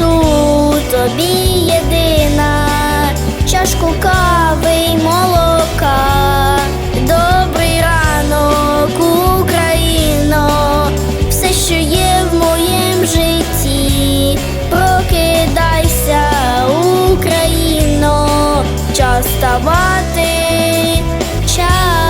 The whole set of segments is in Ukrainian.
Несу тобі єдина. Чашку кави й молока. Добрий ранок, Україно, все, що є в моєму житті, прокидайся, Україно, час ставати, час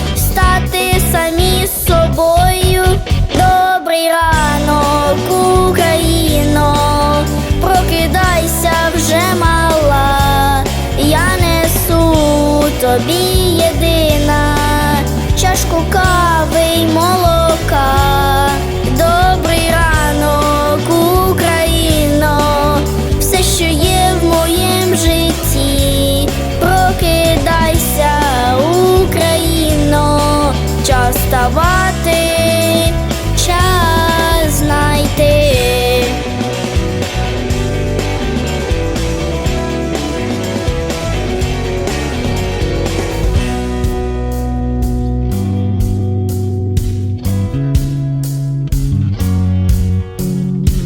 тобі єдина. Чашку кави й молока. Добрий ранок, Україно, все, що є в моєму житті, прокидайся, Україно, час ставати,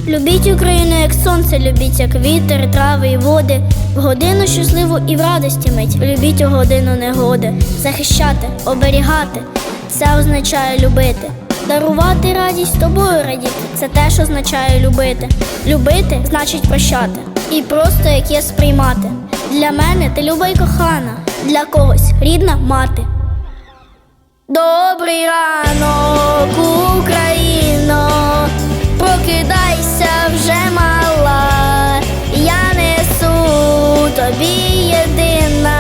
Любіть Україну, як сонце, любіть, як вітер, трави і води. В годину щасливу і в радості мить. Любіть у годину негоди, захищати, оберігати. Це означає любити. Дарувати радість тобою радіти. Це теж означає любити. Любити значить прощати. І просто як є сприймати. Для мене ти люба й кохана, для когось рідна мати. Добрий ранок, Україно, тобі єдина